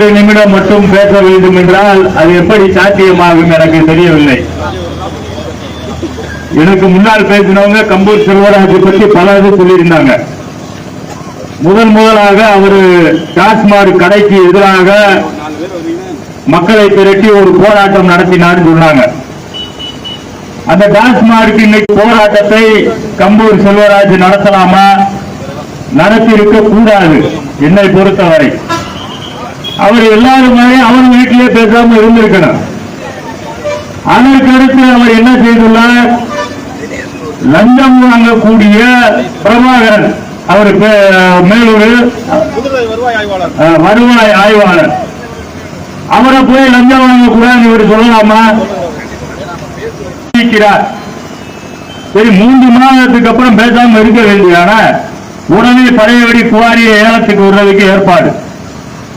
இரண்டு நிமிடம் மட்டும் பேச வேண்டும் என்றால் அது எப்படி சாத்தியமாகும் எனக்கு தெரியவில்லை. எனக்கு முன்னால் பேசினவங்க கம்பூர் செல்வராஜ் பற்றி பல இது சொல்லியிருந்தாங்க. முதல் முதலாக அவர் டாஸ்மாக் கடைக்கு எதிராக மக்களை திரட்டி ஒரு போராட்டம் நடத்தினார்னு சொன்னாங்க. அந்த டாஸ்மார்க் இன்னைக்கு போராட்டத்தை கம்பூர் செல்வராஜ் நடத்தலாமா? நடத்தி இருக்க கூடாது. என்னை பொறுத்தவரை. அவர் எல்லாரும் மாதிரி அவர் வீட்டிலே பேசாம இருந்திருக்கணும். அதற்கடுத்து அவர் என்ன செய்துள்ளார்? லஞ்சம் வாங்கக்கூடிய பிரபாகரன் அவர் மேலூர் வருவாய் ஆய்வாளர். அவரை போய் லஞ்சம் வாங்கக்கூடாது இவர் சொல்லலாமா? சரி மூன்று மாதத்துக்கு அப்புறம் பேசாம இருக்க வேண்டியதான? உடனே பழையபடி குவாரியை ஏலத்துக்கு விடுறதுக்கு ஏற்பாடு.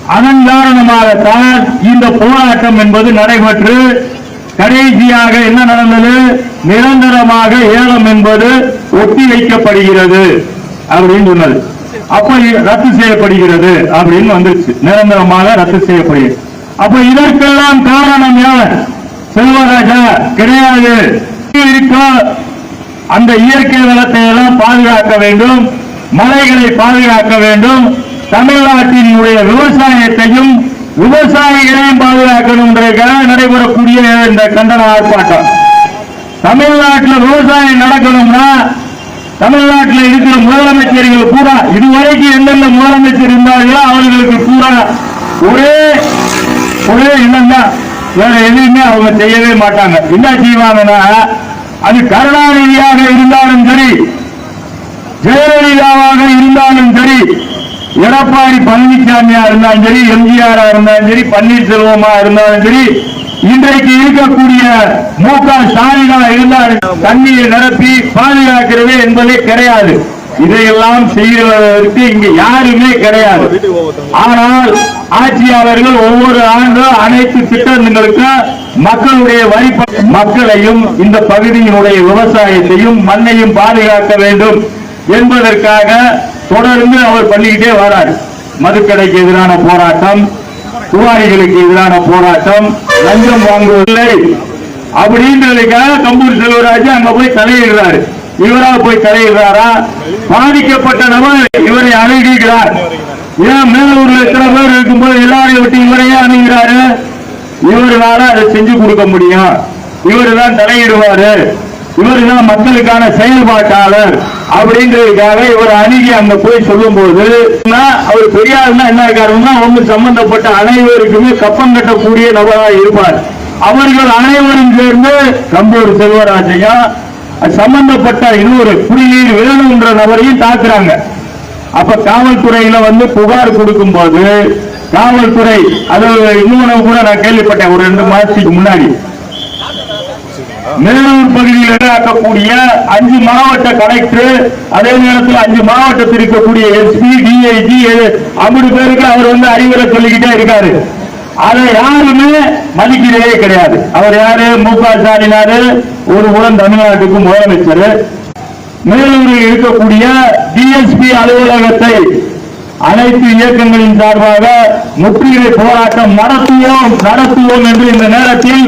அதன் காரணமாகத்தான் இந்த போராட்டம் என்பது நடைபெற்று கடைசியாக என்ன நடந்தது? நிரந்தரமாக ஏலம் என்பது ஒத்தி வைக்கப்படுகிறது அப்படின்னு சொன்னது. அப்ப ரத்து செய்யப்படுகிறது அப்படின்னு வந்துருச்சு. நிரந்தரமாக ரத்து செய்யப்படுகிறது. அப்ப இதற்கெல்லாம் காரணம் யார்? செல்வராஜா கிடையாது. அந்த இயற்கை வளத்தை எல்லாம் பாதுகாக்க வேண்டும் மலைகளை பாதுகாக்க வேண்டும் தமிழ்நாட்டினுடைய விவசாயத்தையும் விவசாயிகளையும் பாதுகாக்கணுன்றதுக்காக நடைபெறக்கூடிய இந்த கண்டன ஆர்ப்பாட்டம். தமிழ்நாட்டில் விவசாயம் நடக்கணும்னா தமிழ்நாட்டில் இருக்கிற முதலமைச்சர்கள் பூரா இதுவரைக்கும் எந்தெந்த முதலமைச்சர் இருந்தார்களோ அவர்களுக்கு பூரா ஒரே ஒரே எண்ணம் தான் வேற எதுவுமே அவங்க செய்யவே மாட்டாங்க. என்ன செய்வாங்கன்னா அது கருணாநிதியாக இருந்தாலும் சரி ஜெயலலிதாவாக இருந்தாலும் சரி எடப்பாடி பழனிசாமியா இருந்தாலும் சரி எம்ஜிஆரா இருந்தாலும் சரி பன்னீர்செல்வமா இருந்தாலும் சரி இன்றைக்கு இருக்கக்கூடிய மு க ஸ்டாலினா இருந்தாலும் தண்ணியை நிரப்பி பாதுகாக்கிறது என்பதே கிடையாது. இதையெல்லாம் செய்வதற்கு இங்கு யாருமே கிடையாது. ஆனால் ஆட்சியாளர்கள் ஒவ்வொரு ஆண்டும் அனைத்து திட்டங்களுக்கும் மக்களுடைய வரி மக்களையும் இந்த பகுதியினுடைய விவசாயத்தையும் மண்ணையும் பாதுகாக்க வேண்டும் என்பதற்காக தொடர்ந்து அவர் பண்ணிக்கிட்டே வரார். மதுக்கடைக்கு எதிரான போராட்டம் குவாரிகளுக்கு எதிரான போராட்டம் லஞ்சம் வாங்குவதில்லை. அப்படின்றதுக்காக கம்பூர் செல்வராஜ் அங்க போய் தலையிடுறாரு. இவரா போய் தலையிடுறாரா? பாதிக்கப்பட்ட நபர் இவரை அணுகிறார் ஏன் மேலூர்ல எத்தனை பேர் இருக்கும்போது எல்லாரையும் விட்டு இவரையே அணுகிறாரு? இவருனால அதை செஞ்சு கொடுக்க முடியும். இவர் தான் தலையிடுவாரு. இவரு தான் மக்களுக்கான செயல்பாட்டாளர் அப்படின்றதுக்காக இவர் அணுகி அங்க போய் சொல்லும் போது அவர் பெரியார்னா என்ன காரணம்னா அவங்க சம்பந்தப்பட்ட அனைவருக்குமே கப்பம் கட்டக்கூடிய நபராக இருப்பார். அவர்கள் அனைவரும் சேர்ந்து கம்பூர் செல்வராஜையா சம்பந்தப்பட்ட இன்னொரு குடிநீர் வேணுன்ற நபரையும் தாக்குறாங்க. அப்ப காவல்துறையில வந்து புகார் கொடுக்கும் போது காவல்துறை அது இன்னொன்னு கூட நான் கேள்விப்பட்டேன் ஒரு ரெண்டு மாசத்துக்கு முன்னாடி. மேலூர் பகுதியில் இருக்கக்கூடிய அஞ்சு மாவட்ட கலெக்டர் அதே நேரத்தில் அஞ்சு மாவட்டத்தில் இருக்கக்கூடிய எஸ்பி டிஐஜி ஐம்பது பேருக்கு அவர் வந்து அறிவுரை சொல்லிக்கிட்டே இருக்காரு. அதை யாருமே மதிக்கிறதே கிடையாது. அவர் யாரு? மு க ஸ்டாலினாரு ஒரு உடன் தமிழ்நாட்டுக்கு முதலமைச்சர். மேலூரில் இருக்கக்கூடிய டிஎஸ்பி அலுவலகத்தை அனைத்து இயக்கங்களின் சார்பாக முற்றுகை போராட்டம் நடத்துவோம் நடத்துவோம் என்று இந்த நேரத்தில்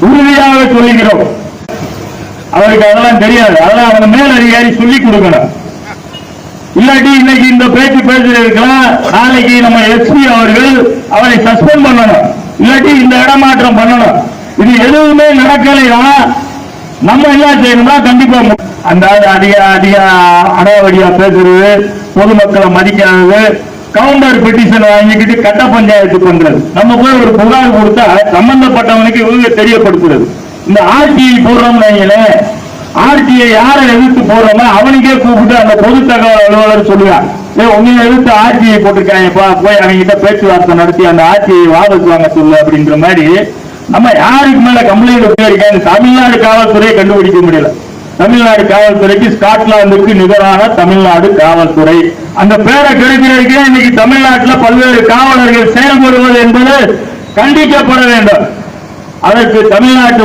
உறுதியாக சொல்லுகிறோம். அவருக்கு அதெல்லாம் தெரியாது. அதெல்லாம் அவங்க மேல் அதிகாரி சொல்லி கொடுக்கணும். இல்லாட்டி இன்னைக்கு இந்த பேச்சு பேசுறதுக்கெல்லாம் நாளைக்கு நம்ம எஸ்பி அவர்கள் அவரை சஸ்பெண்ட் பண்ணணும். இல்லாட்டி இந்த இடமாற்றம் பண்ணணும். இது எதுவுமே நடக்கலையா? நம்ம என்ன செய்யணும்னா கண்டிப்பா அந்த அதிக அதிக அடாவடியா பேசுறது பொதுமக்களை மதிக்காதது கவுண்டர் பெட்டிஷன் வாங்கிக்கிட்டு கட்ட பஞ்சாயத்து பண்றது. நம்ம போய் ஒரு புகார் கொடுத்தா சம்பந்தப்பட்டவனுக்கு இவங்க தெரியப்படுத்துறது. இந்த ஆர்டிஐ போடுறோம்னு வைங்களேன் ஆர்டிஐ யாரை எதிர்த்து போடுறோமோ அவனுக்கே கூப்பிட்டு அந்த பொது தகவல் அலுவலர் சொல்லுவான் ஏ உன்னை எதிர்த்து ஆர்டிஐ போட்டிருக்காங்கப்பா போய் அவங்க கிட்ட பேச்சுவார்த்தை நடத்தி அந்த ஆர்டிஐ வாபஸ் வாங்க சொல்லு அப்படின்ற மாதிரி நம்ம யாருக்கு மேல கம்ப்ளைண்ட் போயிருக்காங்க தமிழ்நாடு காவல்துறையை கண்டுபிடிக்க முடியல. தமிழ்நாடு காவல்துறைக்கு ஸ்காட்லாந்துக்கு நிகரான தமிழ்நாடு காவல்துறை. அந்த பேரை கிடைக்கிறதுக்கு இன்னைக்கு தமிழ்நாட்டில் பல்வேறு காவலர்கள் செயல்படுவது என்பது கண்டிக்கப்பட வேண்டும். அதற்கு தமிழ்நாட்டு